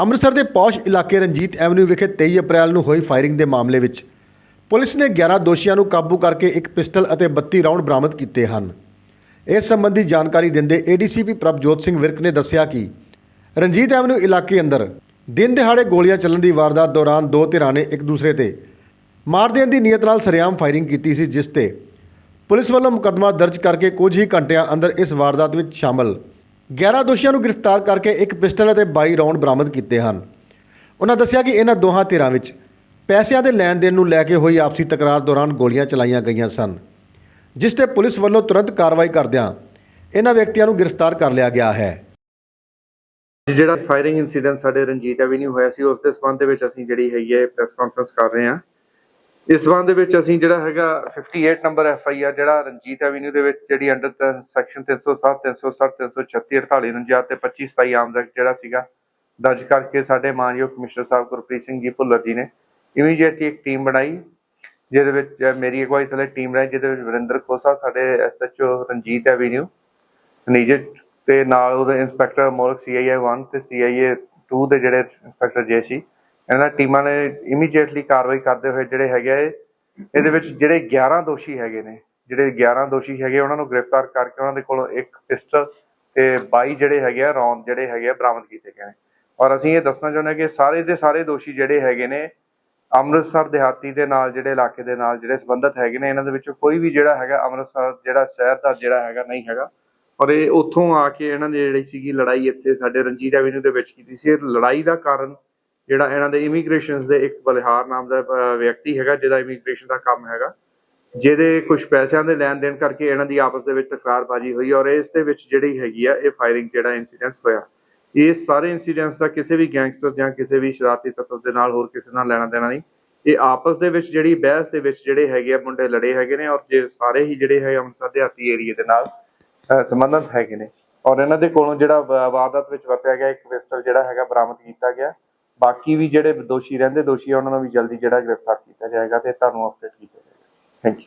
ਅੰਮ੍ਰਿਤਸਰ ਦੇ ਪੌਸ਼ ਇਲਾਕੇ ਰਣਜੀਤ ਐਵਨਿਊ ਵਿਖੇ 23 ਅਪ੍ਰੈਲ ਨੂੰ ਹੋਈ ਫਾਇਰਿੰਗ ਦੇ ਮਾਮਲੇ ਵਿੱਚ ਪੁਲਿਸ ਨੇ 11 ਦੋਸ਼ੀਆਂ ਨੂੰ ਕਾਬੂ ਕਰਕੇ ਇੱਕ ਪਿਸਟਲ ਅਤੇ 32 ਰਾਉਂਡ ਬਰਾਮਦ ਕੀਤੇ ਹਨ। ਇਸ ਸੰਬੰਧੀ ਜਾਣਕਾਰੀ ਦਿੰਦੇ ਏਡੀਸੀਪੀ ਪ੍ਰਭਜੋਤ ਸਿੰਘ ਵਿਰਕ ਨੇ ਦੱਸਿਆ ਕਿ ਰਣਜੀਤ ਐਵਨਿਊ ਇਲਾਕੇ ਅੰਦਰ ਦਿਨ ਦਿਹਾੜੇ ਗੋਲੀਆਂ ਚੱਲਣ ਦੀ ਵਾਰਦਾਤ ਦੌਰਾਨ ਦੋ ਧਿਰਾਂ ਨੇ ਇੱਕ ਦੂਸਰੇ ਤੇ ਮਾਰ ਦੇਣ ਦੀ ਨੀਅਤ ਨਾਲ ਸਰਿਆਮ ਫਾਇਰਿੰਗ ਕੀਤੀ ਸੀ, ਜਿਸ ਤੇ ਪੁਲਿਸ ਵੱਲੋਂ ਮੁਕੱਦਮਾ ਦਰਜ ਕਰਕੇ ਕੁਝ ਹੀ ਘੰਟਿਆਂ ਅੰਦਰ ਇਸ ਵਾਰਦਾਤ ਵਿੱਚ ਸ਼ਾਮਲ 11 ਦੋਸ਼ੀਆਂ ਨੂੰ ਗ੍ਰਿਫਤਾਰ ਕਰਕੇ ਇੱਕ ਪਿਸਟਲ ਅਤੇ 22 ਰਾਉਂਡ ਬਰਾਮਦ ਕੀਤੇ ਹਨ। ਉਹਨਾਂ ਦੱਸਿਆ ਕਿ ਇਹਨਾਂ ਦੋਹਾਂ ਧਿਰਾਂ ਵਿੱਚ ਪੈਸਿਆਂ ਦੇ ਲੈਣ ਦੇਣ ਨੂੰ ਲੈ ਕੇ ਹੋਈ ਆਪਸੀ ਤਕਰਾਰ ਦੌਰਾਨ ਗੋਲੀਆਂ ਚਲਾਈਆਂ ਗਈਆਂ ਸਨ, ਜਿਸ ਤੇ ਪੁਲਿਸ ਵੱਲੋਂ ਤੁਰੰਤ ਕਾਰਵਾਈ ਕਰਦਿਆਂ ਇਹਨਾਂ ਵਿਅਕਤੀਆਂ ਨੂੰ ਗ੍ਰਿਫਤਾਰ ਕਰ ਲਿਆ ਗਿਆ ਹੈ। ਜਿਹੜਾ ਫਾਇਰਿੰਗ ਇਨਸੀਡੈਂਟ ਸਾਡੇ ਰਣਜੀਤ ਐਵੀਨਿਊ ਹੋਇਆ ਸੀ, ਉਸ ਦੇ ਸੰਬੰਧ ਦੇ ਵਿੱਚ ਅਸੀਂ ਜਿਹੜੀ ਹੈਗੀ ਹੈ ਪ੍ਰੈਸ ਕਾਨਫਰੰਸ ਕਰ ਰਹੇ ਹਾਂ। ਇਸ ਸੰਬੰਧ ਦੇ ਵਿੱਚ ਅਸੀਂ ਜਿਹੜਾ ਹੈਗਾ 58 ਨੰਬਰ ਐਫ ਆਈ ਆਰ ਜਿਹੜਾ ਰਣਜੀਤ ਐਵੀਨਿਊ ਦੇ ਵਿੱਚ ਜਿਹੜੀ ਅੰਡਰ ਸੈਕਸ਼ਨ 307 307 336 48 49 ਤੇ 25 27 ਆਮ ਦਾ ਜਿਹੜਾ ਸੀਗਾ, ਦਰਜ ਕਰਕੇ ਸਾਡੇ ਮਾਨਯੋਗ ਕਮਿਸ਼ਨਰ ਸਾਹਿਬ ਗੁਰਪ੍ਰੀਤ ਸਿੰਘ ਜੀ ਭੁੱਲਰ ਜੀ ਨੇ ਇਮੀਡੀਏਟਲੀ ਇੱਕ ਟੀਮ ਬਣਾਈ, ਜਿਹਦੇ ਵਿੱਚ ਮੇਰੀ ਅਗਵਾਈ ਥੱਲੇ ਟੀਮ ਰਹੀ ਜਿਹਦੇ ਵਿੱਚ ਵਰਿੰਦਰ ਖੋਸਾ, ਸਾਡੇ ਐਸਐਚਓ ਰਣਜੀਤ ਐਵੀਨਿਊ ਨੀਜਟ ਤੇ ਨਾਲ ਉਹਦੇ ਇੰਸਪੈਕਟਰ ਮੋਰਕ ਸੀਆਈਏ 1 ਤੇ ਸੀਆਈਏ 2 ਦੇ ਜਿਹੜੇ ਇੰਸਪੈਕਟਰ ਜੇ ਸੀ ਇਹਨਾਂ ਟੀਮਾਂ ਨੇ ਇਮੀਡੀਏਟਲੀ ਕਾਰਵਾਈ ਕਰਦੇ ਹੋਏ ਜਿਹੜੇ ਹੈਗੇ ਇਹਦੇ ਵਿੱਚ ਜਿਹੜੇ 11 ਦੋਸ਼ੀ ਹੈਗੇ ਨੇ, ਜਿਹੜੇ 11 ਦੋਸ਼ੀ ਹੈਗੇ ਉਹਨਾਂ ਨੂੰ ਗ੍ਰਿਫਤਾਰ ਕਰਕੇ ਉਹਨਾਂ ਦੇ ਕੋਲੋਂ ਇੱਕ ਪਿਸਟਲ ਤੇ 22 ਜਿਹੜੇ ਹੈਗੇ ਆ ਰੌਂਦ ਜਿਹੜੇ ਹੈਗੇ ਆ, ਬਰਾਮਦ ਕੀਤੇ ਗਏ ਨੇ। ਔਰ ਅਸੀਂ ਇਹ ਦੱਸਣਾ ਚਾਹੁੰਦੇ ਹਾਂ ਕਿ ਸਾਰੇ ਦੇ ਸਾਰੇ ਦੋਸ਼ੀ ਜਿਹੜੇ ਹੈਗੇ ਨੇ, ਅੰਮ੍ਰਿਤਸਰ ਦਿਹਾਤੀ ਦੇ ਨਾਲ, ਜਿਹੜੇ ਇਲਾਕੇ ਦੇ ਨਾਲ, ਜਿਹੜੇ ਸੰਬੰਧਿਤ ਹੈਗੇ ਨੇ, ਇਹਨਾਂ ਦੇ ਵਿੱਚੋਂ ਕੋਈ ਵੀ ਜਿਹੜਾ ਹੈਗਾ, ਅੰਮ੍ਰਿਤਸਰ ਜਿਹੜਾ ਸ਼ਹਿਰ ਦਾ ਜਿਹੜਾ ਹੈਗਾ, ਨਹੀਂ ਹੈਗਾ। ਔਰ ਇਹ ਉੱਥੋਂ ਆ ਕੇ ਇਹਨਾਂ ਦੀ ਜਿਹੜੀ ਸੀਗੀ ਲੜਾਈ ਇੱਥੇ ਸਾਡੇ ਰਣਜੀਤ ਐਵੀਨਿਊ ਦੇ ਵਿੱਚ ਕੀਤੀ ਸੀ। ਇਹ ਲੜਾਈ ਦਾ ਕਾਰਨ ਜਿਹੜਾ ਇਹਨਾਂ ਦੇ ਇਮੀਗ੍ਰੇਸ਼ਨ ਦੇ ਇੱਕ ਬਲਿਹਾਰ ਨਾਮ ਦਾ ਵਿਅਕਤੀ ਹੈਗਾ ਜਿਹਦਾ ਇਮੀਗ੍ਰੇਸ਼ਨ ਦਾ ਕੰਮ ਹੈਗਾ। ਜਿਹਦੇ ਕੁਝ ਪੈਸਿਆਂ ਦੇ ਲੈਣ ਦੇਣ ਕਰਕੇ ਇਹਨਾਂ ਦੀ ਆਪਸ ਦੇ ਵਿੱਚ ਤਕਰਾਰਬਾਜ਼ੀ ਹੋਈ ਔਰ ਇਸ ਦੇ ਵਿੱਚ ਜਿਹੜੀ ਹੈਗੀ ਆ ਇਹ ਫਾਇਰਿੰਗ ਜਿਹੜਾ ਇਨਸੀਡੈਂਟਸ ਹੋਇਆ। ਇਸ ਸਾਰੇ ਇਨਸੀਡੈਂਟਸ ਦਾ ਕਿਸੇ ਵੀ ਗੈਂਗਸਟਰ ਜਾਂ ਕਿਸੇ ਵੀ ਸ਼ਰਾਰਤੀ ਤੱਤਵ ਦੇ ਨਾਲ ਹੋਰ ਕਿਸੇ ਨਾਲ ਲੈਣਾ ਦੇਣਾ ਨਹੀਂ। ਇਹ ਆਪਸ ਦੇ ਵਿੱਚ ਜਿਹੜੀ ਬਹਿਸ ਦੇ ਵਿੱਚ ਜਿਹੜੇ ਹੈਗੇ ਆ ਮੁੰਡੇ ਲੜੇ ਹੈਗੇ ਨੇ ਔਰ ਜੇ ਸਾਰੇ ਹੀ ਜਿਹੜੇ ਹੈ ਅੰਮ੍ਰਿਤਸਰ ਦਿਹਾਤੀ ਏਰੀਏ ਦੇ ਨਾਲ ਅਹ, ਸੰਬੰਧਿਤ ਹੈਗੇ ਨੇ। ਔਰ ਇਹਨਾਂ ਦੇ ਕੋਲੋਂ ਜਿਹੜਾ ਵਾਰਦਾਤ ਵਿੱਚ ਵਰਤਿਆ ਗਿਆ ਇੱਕ ਪਿਸਟਲ ਜਿਹੜਾ ਹੈਗਾ ਬਰਾਮਦ ਕੀਤਾ ਗਿਆ। ਬਾਕੀ ਵੀ ਜਿਹੜੇ ਦੋਸ਼ੀ ਰਹਿੰਦੇ ਦੋਸ਼ੀ ਆ ਉਹਨਾਂ ਨੂੰ ਵੀ ਜਲਦੀ ਜਿਹੜਾ ਗ੍ਰਿਫਤਾਰ ਕੀਤਾ ਜਾਏਗਾ ਤੇ ਤੁਹਾਨੂੰ ਅਪਡੇਟ ਕੀਤਾ ਜਾਏਗਾ। Thank you